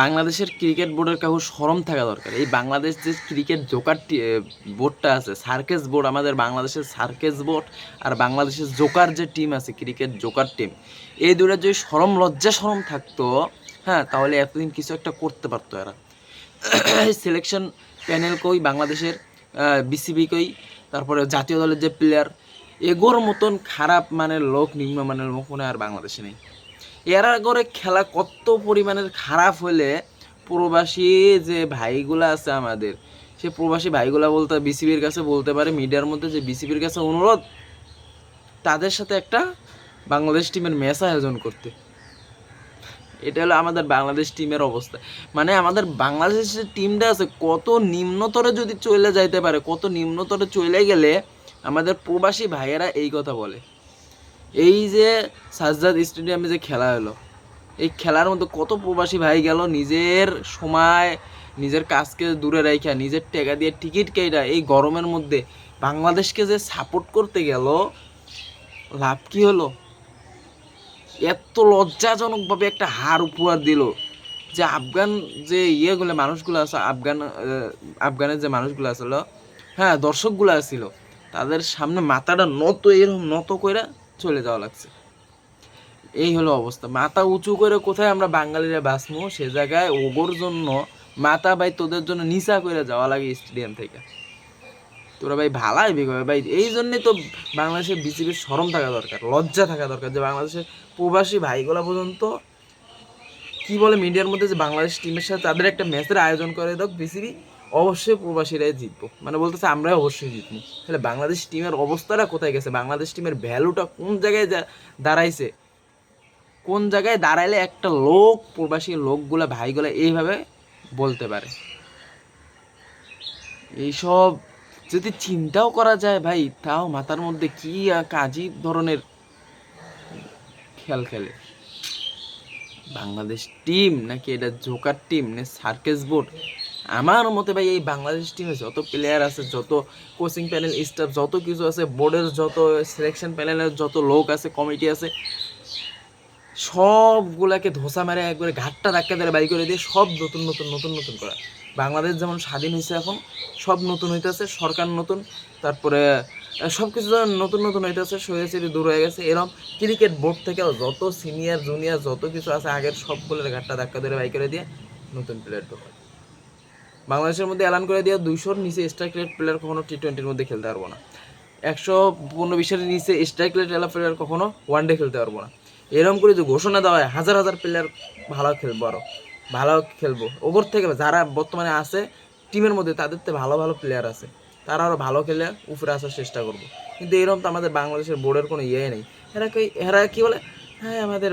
বাংলাদেশের ক্রিকেট বোর্ডের কাউ সরম থাকা দরকার। এই বাংলাদেশ যে ক্রিকেট জোকার বোর্ডটা আছে, সার্কেস বোর্ড, আমাদের বাংলাদেশের সার্কেস বোর্ড আর বাংলাদেশের জোকার যে টিম আছে, ক্রিকেট জোকার টিম, এই দুটার যদি সরম, লজ্জা সরম থাকতো হ্যাঁ তাহলে এতদিন কিছু একটা করতে পারতো এরা। সিলেকশন প্যানেল কই, বাংলাদেশের বিসিবি কই, তারপরে জাতীয় দলের যে প্লেয়ার এগোর মতন খারাপ মানের লোক নিম্নমানের লোক মনে আর বাংলাদেশে নেই। এরা করে খেলা কত পরিমাণের খারাপ হলে প্রবাসী যে ভাইগুলা আছে আমাদের, সে প্রবাসী ভাইগুলা বলতে বিসিবির কাছে বলতে পারে, মিডিয়ার মধ্যে যে বিসিবির কাছে অনুরোধ, তাদের সাথে একটা বাংলাদেশ টিমের ম্যাচ আয়োজন করতে। এটা হলো আমাদের বাংলাদেশ টিমের অবস্থা। মানে আমাদের বাংলাদেশের টিমটা আছে, কত নিম্নতরে যদি চলে যাইতে পারে, কত নিম্নতরে চলে গেলে আমাদের প্রবাসী ভাইয়েরা এই কথা বলে। এই যে সাজ্জাদ স্টেডিয়ামে যে খেলা হলো, এই খেলার মধ্যে কত প্রবাসী ভাই গেল নিজের সময়, নিজের কাজকে দূরে রাখা নিজের টেকা দিয়ে টিকিট কেটা এই গরমের মধ্যে বাংলাদেশকে যে সাপোর্ট করতে গেল, লাভ কি হলো? এত লজ্জাজনকভাবে একটা হার উপহার দিল যে আফগান যে ইয়েগুলো মানুষগুলো আছে, আফগান আফগানের যে মানুষগুলো আসলো হ্যাঁ দর্শকগুলো আসছিল তাদের সামনে মাথাটা নত, এরকম নত করে চলে যাওয়া লাগছে। এই হলো অবস্থা। মাথা উঁচু করে কোথায় আমরা বাঙালিরা বাঁচবো? সে জায়গায় ওগোর জন্য মাথা ভাই তোদের জন্য নিচা করে যাওয়া লাগে স্টেডিয়াম থেকে। তোরা ভাই ভালাই বিকবে ভাই, এই জন্যে তো বাংলাদেশের বিসিবির সরম থাকা দরকার, লজ্জা থাকা দরকার যে বাংলাদেশের প্রবাসী ভাইগুলা পর্যন্ত কি বলে মিডিয়ার মধ্যে যে বাংলাদেশ টিমের সাথে তাদের একটা ম্যাচের আয়োজন করে দাও বিসিবি অবশ্যই প্রবাসীরাই জিতবো। মানে বলতেছে আমরাই অবশ্যই জিতবো। তাহলে বাংলাদেশ টিমের অবস্থাটা কোথায় গেছে? বাংলাদেশ টিমের ভ্যালুটা কোন জায়গায় দাঁড়াইছে? কোন জায়গায় দাঁড়াইলে একটা লোক, প্রবাসী লোকগুলা, ভাইগুলা এইভাবে বলতে পারে? এইসব যদি চিন্তাও করা যায় ভাই, তাও মাথার মধ্যে কি আজীব ধরনের খেল খেলে? বাংলাদেশ টিম নাকি এটা জোকার টিম না সার্কেস বোর্ড আমার মতে ভাই, এই বাংলাদেশ টিমে যত প্লেয়ার আছে, যত কোচিং প্যানেল স্টাফ যত কিছু আছে বোর্ডের যত সিলেকশন প্যানেলের যত লোক আছে কমিটি আছে, সবগুলাকে ধোসা মেরে একবারে ঘাটটা ধাক্কা ধরে বাই করে দিয়ে সব নতুন নতুন নতুন নতুন করা। বাংলাদেশ যেমন স্বাধীন হয়েছে এখন, সব নতুন হইতেছে, সরকার নতুন, তারপরে সব কিছু নতুন নতুন হইতেছে সহিয়াছিরি দূর হয়ে গেছে। এরকম ক্রিকেট বোর্ড থেকেও যত সিনিয়র জুনিয়র যত কিছু আছে, আগের সবগুলোর ঘাটটা ধাক্কা ধরে বাই করে দিয়ে নতুন প্লেয়ার ঢোকা। বাংলাদেশের মধ্যে এলান করে দিয়ে দুইশোর নিচে স্ট্রাইক রেট প্লেয়ার কখনো টি টোয়েন্টির মধ্যে খেলতে পারব না। একশো পনেরো বিশের নিচে স্ট্রাইক রেট এলা প্লেয়ার কখনো ওয়ান ডে খেলতে পারব না। এরকম করে যে ঘোষণা দেওয়া হয়, হাজার হাজার প্লেয়ার ভালো খেলব আরও, ভালো খেলব। ওপর থেকে যারা বর্তমানে আছে টিমের মধ্যে তাদের তো ভালো ভালো প্লেয়ার আছে। তারা আরও ভালো খেলে উপরে আসার চেষ্টা করব। কিন্তু এরকম তো আমাদের বাংলাদেশের বোর্ডের কোনো ইয়ে নেই। এরা কি এরা কী বলে? হ্যাঁ আমাদের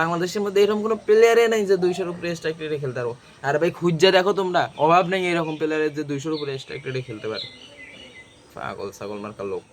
বাংলাদেশের মধ্যে এরকম কোনো প্লেয়ারে নেই যে দুইশোর উপরে স্ট্রাইক রেটে খেলতে পারব। আর ভাই খুঁজে দেখো তোমরা, অভাব নেই এরকম প্লেয়ারের যে দুইশোর উপরে স্ট্রাইক রেটে খেলতে পারে। পাগল, ছাগল মার্কা লোক।